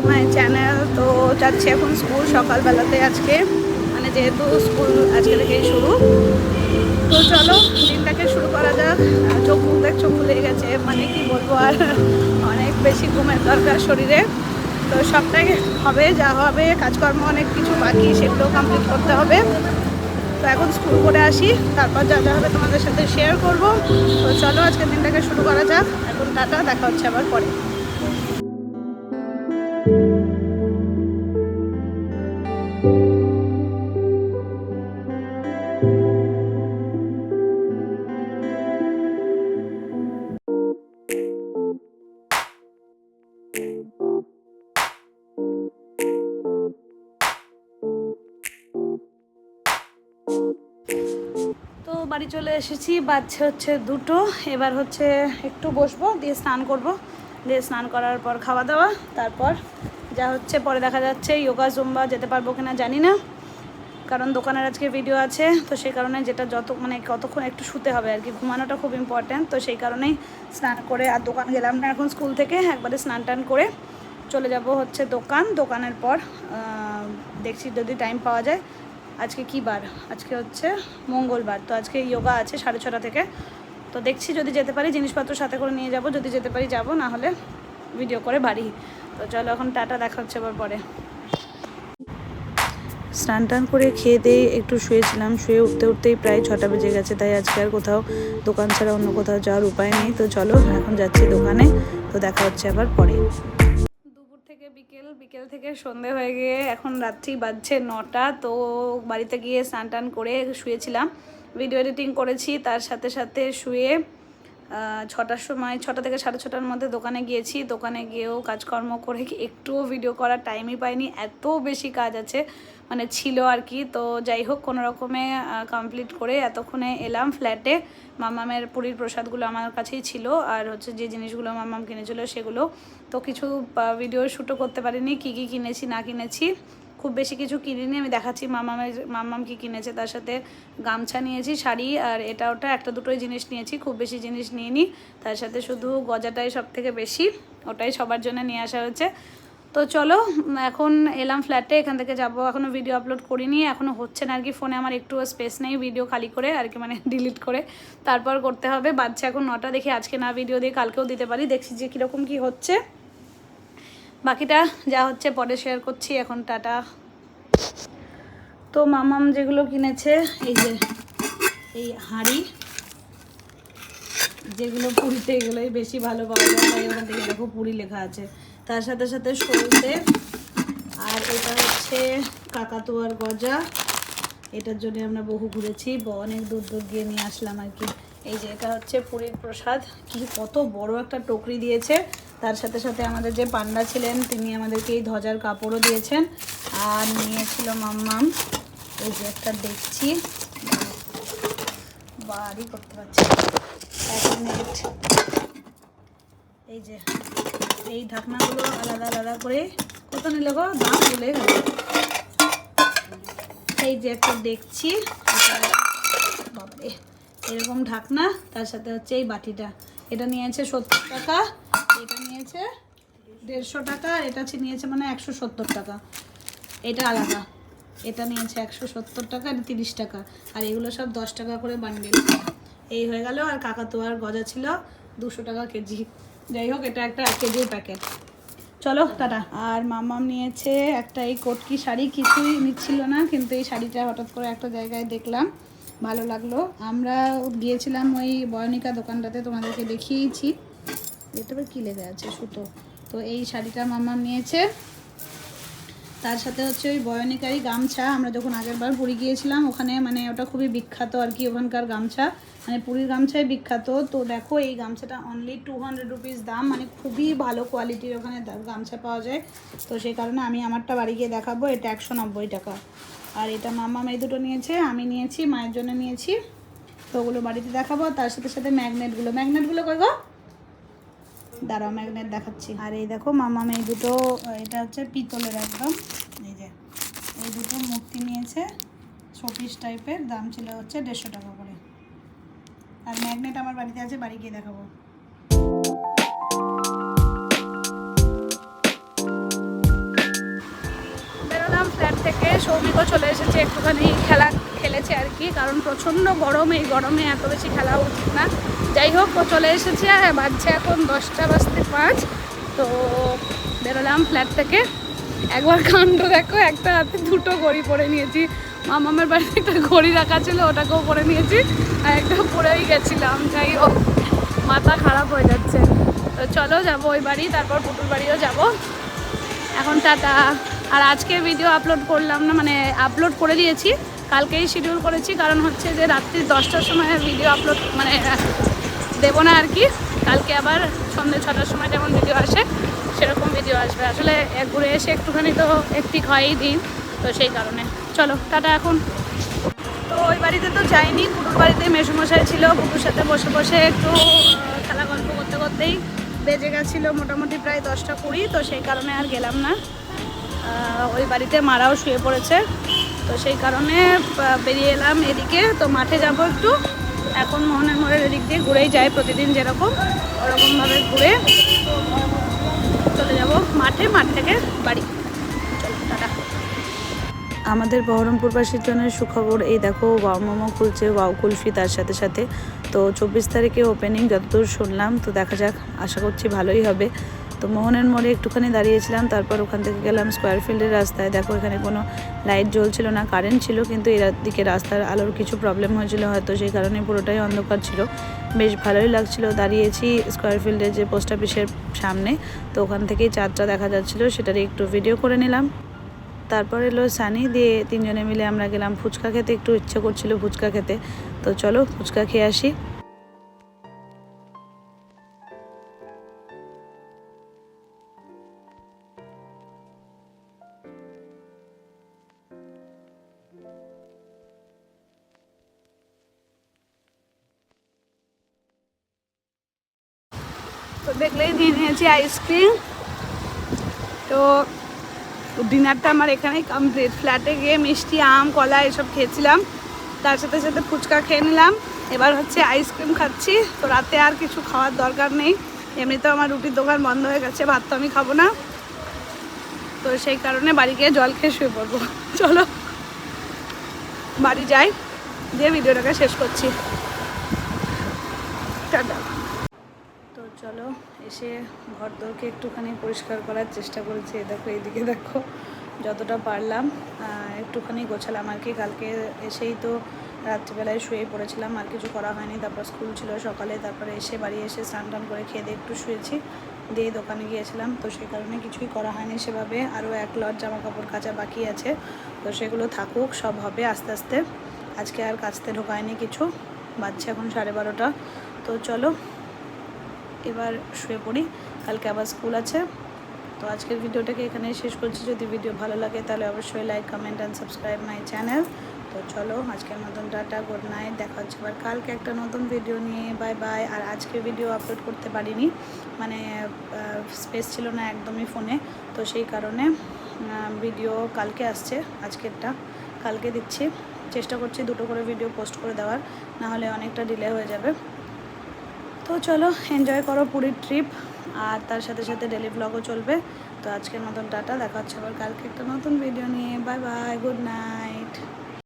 To my channel তো যাচ্ছি এখন স্কুল সকালবেলাতে আজকে। মানে যেহেতু স্কুল আজকে থেকেই শুরু। তো চলো, দিনটাকে শুরু করা যাক। চোখ মুখ দেখ, চোখ খুলে গেছে। মানে কি বলব আর, অনেক বেশি ঘুমের দরকার শরীরে। তো সবটাই হবে, যা হবে, কাজকর্ম অনেক কিছু বাকি সেগুলো কমপ্লিট করতে হবে। তো এখন স্কুল করে আসি। তারপর যা যা হবে তোমাদের সাথে শেয়ার করব। তো চলো, আজকের দিনটাকে শুরু করা যাক। এখন টাটা, দেখা হচ্ছে আবার পরে। তো বাড়ি চলে এসেছি বাচ্চা হচ্ছে দুটো। এবার হচ্ছে একটু বসবো, দিয়ে স্নান করব। দিয়ে স্নান করার পর খাওয়া দাওয়া, তারপর যা হচ্ছে, পরে দেখা যাচ্ছে যোগা জুম্বা যেতে পারব কিনা জানি না। কারণ দোকানের আজকে ভিডিও আছে, তো সেই কারণে যেটা যত মানে কতক্ষণ একটু শুতে হবে আর কি, ঘুমানোটা খুব ইম্পর্ট্যান্ট তো সেই কারণেই স্নান করে আর দোকান গেলাম না এখন স্কুল থেকে, একবারে স্নান টান করে চলে যাব হচ্ছে দোকান, দোকানের পর দেখছি যদি টাইম পাওয়া যায়, আজকে কি বার? আজকে হচ্ছে মঙ্গলবার, তো আজকে যোগা আছে সাড়ে ছটা থেকে, তো দেখছি যদি যেতে পারি, জিনিসপত্র সাথে করে নিয়ে যাব, যদি যেতে পারি যাব, না হলে ভিডিও করে বাড়ি। তো চলো এখন টাটা, দেখা হচ্ছে পরে। স্নান টান করে খেয়ে দিয়ে একটু শুয়েছিলাম। শুয়ে উঠতে উঠতেই প্রায় ছটা বেজে গেছে, তাই আজকে আর কোথাও দোকান ছাড়া অন্য কোথাও যাওয়ার উপায় নেই। তো চলো, এখন যাচ্ছি দোকানে। তো দেখা হচ্ছে আবার পরে। থেকে বিকেল বিকেল থেকে সন্ধে হয়ে গিয়ে এখন রাত্রি বাজছে নটা। তো বাড়িতে গিয়ে স্নান টান করে শুয়েছিলাম। ভিডিও এডিটিং করেছি, তার সাথে সাথে শুয়ে ছটার সময়, ছটা থেকে সাড়ে ছটার মধ্যে দোকানে গিয়েছি। দোকানে গিয়েও কাজকর্ম করে কি একটুও ভিডিও করার টাইমই পাইনি। এত বেশি কাজ আছে মানে ছিল আর কি। তো যাই হোক, কোনো রকমে কমপ্লিট করে এতক্ষণে এলাম ফ্ল্যাটে মামামের পুরীর প্রসাদগুলো আমার কাছেই ছিল। আর হচ্ছে যে জিনিসগুলো মামাম কিনেছিল সেগুলো। তো কিছু ভিডিও শ্যুটও করতে পারিনি, কী কী কিনেছি, না কিনেছি। খুব বেশি কিছু কিনিনি। আমি দেখাচ্ছি মামামের মামাম কি কিনেছে, তার সাথে গামছা নিয়েছি, শাড়ি, আর এটা ওটা, একটা দুটোই জিনিস নিয়েছি, খুব বেশি জিনিস নিইনি। তার সাথে শুধু গজাটাই সব থেকে বেশি, ওটাই সবার জন্য নিয়ে আসা হয়েছে। তো চলো এখন এলাম ফ্ল্যাটে, এখান থেকে যাব। এখনও ভিডিও আপলোড করিনি এখনও হচ্ছে না আর কি, ফোনে আমার একটু স্পেস নেই ভিডিও খালি করে আর কি মানে ডিলিট করে। তারপর করতে হবে বাচ্চা এখন নটা, দেখি আজকে না ভিডিও দিয়ে কালকেও দিতে পারি, দেখছি যে কীরকম কী হচ্ছে। বাকিটা যা হচ্ছে পরে শেয়ার করছি, এখন টাটা। তো মামাম যেগুলো কিনেছে, এই যে, এই হাঁড়ি, যেগুলো পুরীতে এগুলোই বেশি ভালো পাওয়া যায়, তাই ওখান থেকে দেখো পুরী লেখা আছে। তার সাথে সাথে সলতে আর এটা হচ্ছে কাকাতুয়ার গজা। এটার জন্য আমরা বহু ঘুরেছি অনেক দূর দূর গিয়ে নিয়ে আসলাম আর কি। এই যে, এটা হচ্ছে পুরীর প্রসাদ। কি, কত বড় একটা টকরি দিয়েছে। তার সাথে সাথে আমাদের যে পান্ডা ছিলেন, তিনি আমাদেরকে এই ধ্বজার কাপড়ও দিয়েছেন। আর নিয়েছিল মাম্মাম। এই যে একটা দেখছি। বাড়ি করতে পারছি এক মিনিট। এই যে, এই ঢাকনাগুলো আলাদা আলাদা করে কত নিলে গো? দাম বলে এই যে একটা দেখছি। এরকম ঢাকনা, তার সাথে হচ্ছে এই বাটিটা। এটা নিয়েছে সত্তর টাকা। নিয়েছে দেড়শো টাকা আর এটা নিয়েছে মানে একশো সত্তর টাকা। এটা আলাদা। এটা নিয়েছে একশো সত্তর টাকা আর তিরিশ টাকা। আর এগুলো সব দশ টাকা করে বান্ডেল এই হয়ে গেল আর কাকাতুয়ার গজা ছিল দুশো টাকা কেজি। যাই হোক, এটা একটা এক কেজির প্যাকেট চলো, টাটা। আর মামাম নিয়েছে একটা এই কটকি শাড়ি, কিছুই নিচ্ছিল না, কিন্তু এই শাড়িটা হঠাৎ করে একটা জায়গায় দেখলাম। ভালো লাগল। আমরা গিয়েছিলাম ওই বয়নিকা দোকানটাতে, তোমাদেরকে দেখিয়েছি। এটা আবার কী লেগে আছে? সুতো। তো এই শাড়িটা মামাম নিয়েছে। তার সাথে হচ্ছে ওই বয়নিকারই গামছা। আমরা যখন আগের বার পুরী গিয়েছিলাম, ওখানে মানে ওটা খুবই বিখ্যাত আর কি ওখানকার গামছা। মানে পুরীর গামছাই বিখ্যাত। তো দেখো, এই গামছাটা অনলি টু হান্ড্রেড রুপিস দাম। মানে খুবই ভালো কোয়ালিটির ওখানে গামছা পাওয়া যায়। তো সেই কারণে আমি আমারটা বাড়ি গিয়ে দেখাবো। এটা একশো নব্বই টাকা। আর এটা মাম্মা এই দুটো নিয়েছে, আমি নিয়েছি, মায়ের জন্য নিয়েছি। তো ওগুলো বাড়িতে দেখাবো। তার সাথে সাথে ম্যাগনেটগুলো। ম্যাগনেটগুলো কই গো? দাঁড়াও ম্যাগনেট দেখাচ্ছি। আর এই দেখো, মামা এই দুটো, এটা হচ্ছে পিতলের একদম। এই যে, এই দুটো মূর্তি নিয়েছে, শোপিস টাইপের, দাম ছিল হচ্ছে দেড়শো টাকা করে। আর ম্যাগনেট আমার বাড়িতে আছে, বাড়ি গিয়ে দেখাবো। সৌমিকও চলে এসেছে, একটুখানি খেলা খেলেছে আর কি, কারণ প্রচণ্ড গরম, এই গরমে এত বেশি খেলা উচিত না। যাই হোক, ও চলে এসেছে আর বাজছে এখন দশটা বাজতে পাঁচ। তো বেরোলাম ফ্ল্যাট থেকে। একবার কাণ্ড দেখো, একটা হাতে দুটো ঘড়ি পরে নিয়েছি। মামামের বাড়িতে একটা ঘড়ি রাখা ছিল, ওটাকেও পরে নিয়েছি। আর একটা পরেই গেছিলাম, যাই হোক, মাথা খারাপ হয়ে যাচ্ছে। তো চলো যাব ওই বাড়ি, তারপর পুটুর বাড়িও যাব। এখন টাটা। আর আজকে ভিডিও আপলোড করলাম না মানে আপলোড করে দিয়েছি। কালকেই শিডিউল করেছি, কারণ হচ্ছে যে রাত্রি দশটার সময় ভিডিও আপলোড মানে দেবো না আর কি। কালকে আবার সন্ধ্যে ছটার সময় যেমন ভিডিও আসে, সেরকম ভিডিও আসবে। আসলে এক ঘুরে এসে একটুখানি তো একটিক হয়ই দিন, তো সেই কারণে। চলো, টাটা এখন। তো ওই বাড়িতে তো যাইনি পুটুর বাড়িতে মেসুমশাই ছিল পুটুর সাথে বসে বসে একটু খেলা গল্প করতে করতেই বেজে গেছিল মোটামুটি প্রায় দশটা কুড়ি, তো সেই কারণে আর গেলাম না। ওই বাড়িতে মারাও শুয়ে পড়েছে। তো সেই কারণে বেরিয়ে এলাম এদিকে। তো মাঠে যাব একটু। এখন মোহনের মোড়ের এদিক দিয়ে ঘুরেই যায় প্রতিদিন যেরকম, ওরকমভাবে ঘুরে চলে যাব মাঠে, মাঠ থেকে বাড়ি। আমাদের বহরমপুরবাসীর জন্য সুখবর এই দেখো, ওয়াও মোমো খুলছে, ওয়াও কুলফি তার সাথে সাথে। তো চব্বিশ তারিখে ওপেনিং যতদূর শুনলাম, তো দেখা যাক, আশা করছি ভালোই হবে। তো মোহনের মোড়ে একটুখানি দাঁড়িয়েছিলাম, তারপর ওখান থেকে গেলাম স্কোয়ার ফিল্ডের রাস্তায়। দেখো, এখানে কোনো লাইট জ্বলছিল না কারেন্ট ছিল, কিন্তু এর দিকে রাস্তার আলোর কিছু প্রবলেম হয়েছিল হয়তো, সেই কারণে পুরোটাই অন্ধকার ছিল। বেশ ভালোই লাগছিল, দাঁড়িয়েছি স্কোয়ার ফিল্ডের যে পোস্ট অফিসের সামনে। তো ওখান থেকেই চারটা দেখা যাচ্ছিল সেটার একটু ভিডিও করে নিলাম। তারপর এলো সানি, দিয়ে তিনজনে মিলে আমরা গেলাম ফুচকা খেতে, একটু ইচ্ছে করছিল ফুচকা খেতে। তো চলো, ফুচকা খেয়ে আসি। তো দেখলেই নিয়ে নিয়েছি আইসক্রিম তো ডিনারটা আমার এখানেই কমপ্লিট ফ্ল্যাটে গিয়ে মিষ্টি, আম, কলা এসব খেয়েছিলাম। তার সাথে সাথে ফুচকা খেয়ে নিলাম। এবার হচ্ছে আইসক্রিম খাচ্ছি। তো রাতে আর কিছু খাওয়ার দরকার নেই। এমনিতেও আমার রুটির দোকান বন্ধ হয়ে গেছে, ভাত তো আমি খাব না। তো সেই কারণে বাড়ি গিয়ে জল খেয়ে শুয়ে পড়ব। চলো, বাড়ি যাই। দিয়ে ভিডিওটাকে শেষ করছি। টাটা। চলো, এসে ঘর দোরকে একটুখানি পরিষ্কার করার চেষ্টা করেছি। দেখো, এইদিকে দেখো, যতটা পারলাম একটুখানি গোছালাম আর কি। কালকে এসেই তো রাত্রিবেলায় শুয়ে পড়েছিলাম, আর কিছু করা হয়নি। তারপর স্কুল ছিল সকালে, তারপরে এসে বাড়ি এসে স্নান টান করে খেয়ে দিয়ে একটু শুয়েছি। দিয়ে দোকানে গিয়েছিলাম, তো সেই কারণে কিছুই করা হয়নি সেভাবে। আরও এক লট জামা কাপড় কাচা বাকি আছে, তো সেগুলো থাকুক, সব হবে আস্তে আস্তে। আজকে আর কাচতে ঢোকায়নি কিছু, বাজছে এখন সাড়ে বারোটা। তো চলো এবার শুয়ে পড়ি। কালকে আবার স্কুল আছে। তো আজকের ভিডিওটাকে এখানে শেষ করছি। যদি ভিডিও ভালো লাগে তাহলে অবশ্যই like comment and subscribe my channel তো চলো, আজকের মতন টাটা গুড নাইট দেখা হচ্ছে আবার কালকে একটা নতুন ভিডিও নিয়ে। বাই বাই আর আজকে ভিডিও আপলোড করতে পারিনি। মানে স্পেস ছিল না একদমই ফোনে তো সেই কারণে ভিডিও কালকে আসছে, আজকেরটা। কালকে দিচ্ছি। চেষ্টা করছি দুটো করে ভিডিও পোস্ট করে দেওয়ার। না হলে অনেকটা ডিলে হয়ে যাবে। তো চলো এনজয় করো পুরীর ট্রিপ আর তার সাথে সাথে ডেলি ব্লগও চলবে। তো আজকের মতন টাটা, দেখা হচ্ছে আবার কালকে একটা নতুন ভিডিও নিয়ে। Bye bye good night